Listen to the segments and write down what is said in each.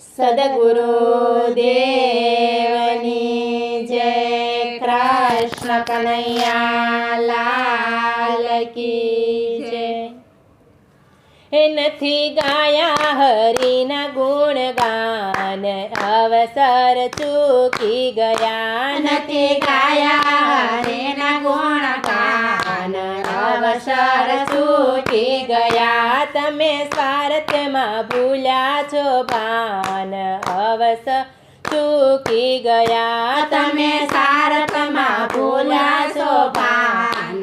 સદગુરુ દેવની જય કૃષ્ણ કનૈયા લાલ કી જય એ નથી ગાયા હરિના ગુણગાન અવસર ચૂકી ગયા નથી ગાયા હરિના ગુણગાન અવસર ચૂકી ગયા તમે સ્વાર્થમાં ભૂલ્યા છો ભાન અવસ ચૂકી ગયા. તમે સારતમાં ભૂલ્યા છો ભાન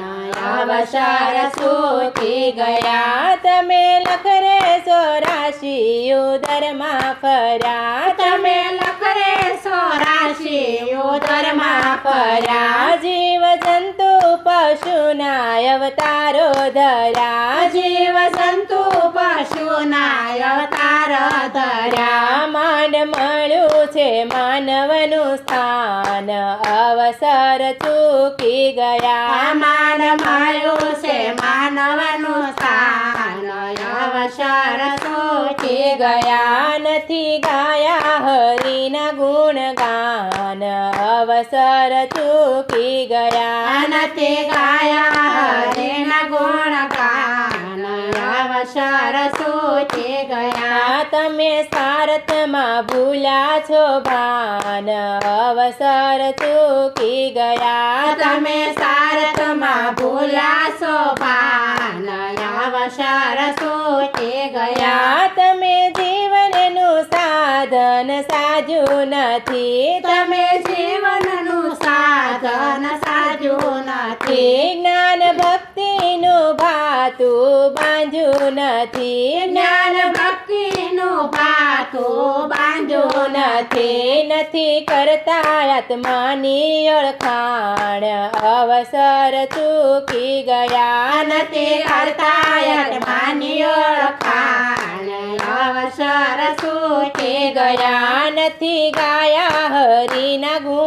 અવસર ચૂકી ગયા. તમે લખરે રાશિ ઉદરમાં ફર્યા. તમે લખરે સોરાશી ઉદરમાં ફર્યા. જીવ જંતુ પશુના અવતારો ધર્યા જીવ જંતુ પશુના અવતાર ધર્યા માંડ મળ્યું છે માનવનું સ્થાન. અવસર ચૂકી ગયા. માન મળ્યું છે માનવનું સ્થાન. અવસર ચૂકી ગયા નથી ગાયા હરિના ગુણગાન. અવસર ચૂકી ગયા નથી ગાયા હરિના ગુણ ગાન અવસર સૂચી ગયા તમે સારથમાં ભૂલ્યા છો ભાન. અવસર ચૂકી ગયા. તમે સારથમાં ભૂલ્યા છો ભાન. સૂચી ગયા. તમે જીવનનું સાધન સાજું નથી. તમે જીવનનું સાધન સાજું નથી. જ્ઞાન ભક્તિનું ભાતું બાંધ્યું નથી. જ્ઞાન ભક્તિનું બાંધ્યું નથી કરતા આત્માની ઓળખાણ. અવસર ચૂકી ગયા નથી કરતા આત્માની ઓળખાણ. અવસર ચૂકી ગયા નથી ગાયા હરિના ગુણગાન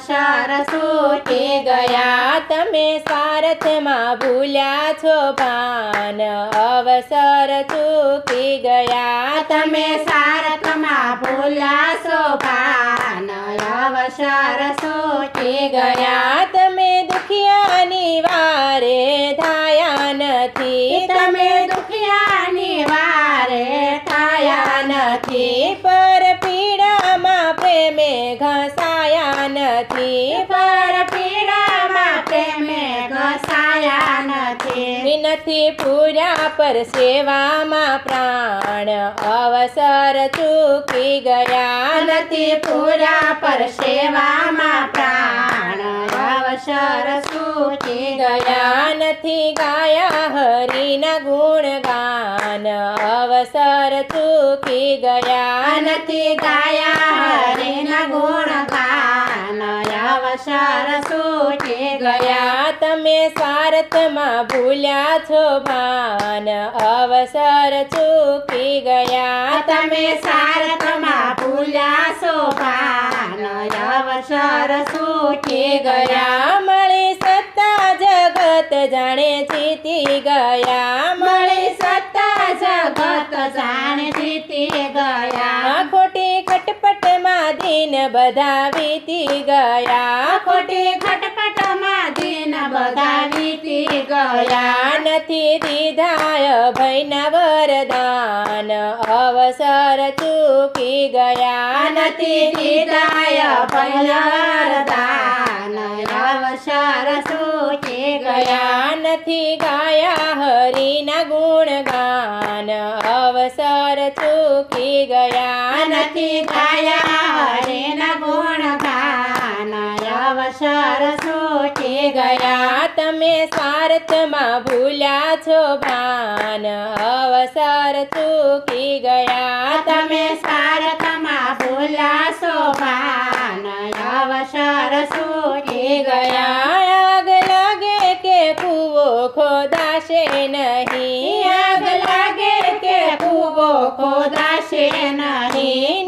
અવસર સૂચી ગયા. તમે સ્વાર્થમાં ભૂલ્યા છો ભાન. અવસર ચૂકી ગયા. તમે સારથમાં ભૂલ્યા છો ભાન. અવસર સૂચી ગયા. તમે દુખિયાની વારે ધાયા નથી. તમે દુખિયાની વારે થયા નથી. પર નથી પર પીડામાં પ્રેમે ઘસાયા નથી. નથી પૂર્યા પર સેવામાં પ્રાણ અવસર ચૂકી ગયા નથી. પૂર્યા પર સેવામાં પ્રાણ અવસર સૂચી ગયા નથી. ગાયા હરિના ગુણગાન અવસર ચૂકી ગયા નથી. ગાયા સૂચી ગયા. તમે સ્વાર્થમાં ભૂલ્યા છો ભાન. અવસર ચૂકી ગયા. તમે સારથમાં ભૂલ્યા છો ભાન. અવસર સૂચી ગયા. મળી સત્તા જગત જાણે જીતી ગયા. મળી સત્તા જગત જાણે જીતી ગયા. દિન બધા વીતી ગયા. ખોટી ખટપટમાં દિન બધા વીતી ગયા. નથી દીધાય ભયના વરદાન અવસર ચૂકી ગયા. નથી દીદાય ભયરદાન અવસર સૂચી ગયા. નથી ગાયા હરિના ગુણગાન. અવસર ચૂકી ગયા. નથી ગાયા અવસર સૂચી ગયા. તમે સ્વાર્થમાં ભૂલ્યા છો ભાન. અવસર ચૂકી ગયા. તમે સારથમાં ભૂલ્યા છો ભાન. અવસર ગયા ગયા. આગ લાગે કે કૂવો ખોદાશે નહીં. આગ લાગે કે કૂવો ખોદાશે નહીં.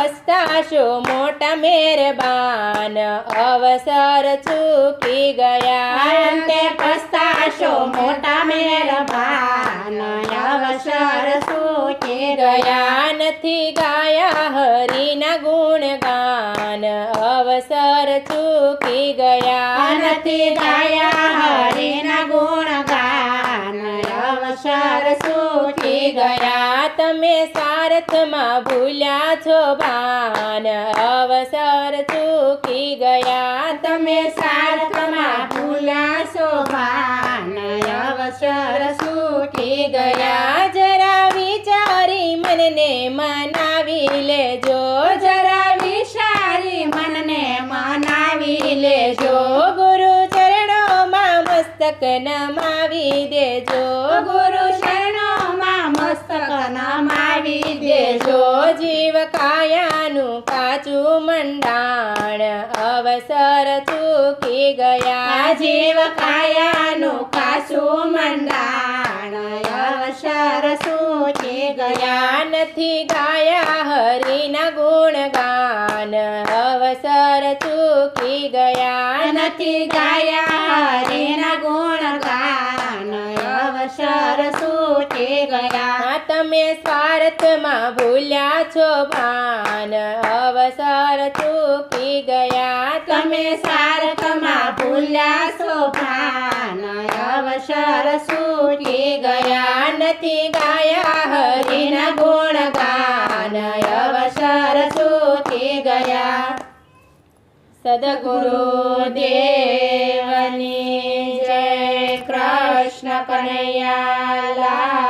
પસ્તાશો મોટા મહેરબાન અવસર ચૂકી ગયા. અંતે પસ્તાશો મોટા મહેરબાન અવસર ચૂકી ગયા. નથી ગાયા હરિના ગુણગાન. અવસર ચૂકી ગયા. નથી ગાયા હરિના ગુણગાન. અવસર ગયા ગયા. તમે સારથમાં ભૂલ્યા છો ભાન અવસર ચૂકી ગયા. તમે સારથમાં ભૂલ્યા શોભાન અવસર ચૂકી ગયા. જરા વિચારી મનને મનાવી લેજો. જરા વિચારી મનને મનાવી લેજો. ગુરુ ચરણોમાં મસ્તક નમાવી દેજો. ગુરુ શરણોમાં મસ્તક નમાવી દેજો જીવ કાયાનું કાચું મંડાણ. અવસર ચૂકી ગયા જીવ કાયાનું કાચું મંડાણ. અવસર સૂચી ગયા નથી ગાયા હરિના ગુણગાન. અવસર ચૂકી ગયા નથી ગાયા હરિના ગુણ ગાન સૂચે ગયા તમે સ્વાર્થમાં ભૂલ્યા છો ભાન અવસર ચૂકી ગયા. તમે સ્વાર્થમાં ભૂલ્યા શોભાન અવસર સૂચી ગયા. ગયા નથી ગાયા હરિના ગુણગાન અવસર સૂચી ગયા. સદગુરુ દેવની કનૈયા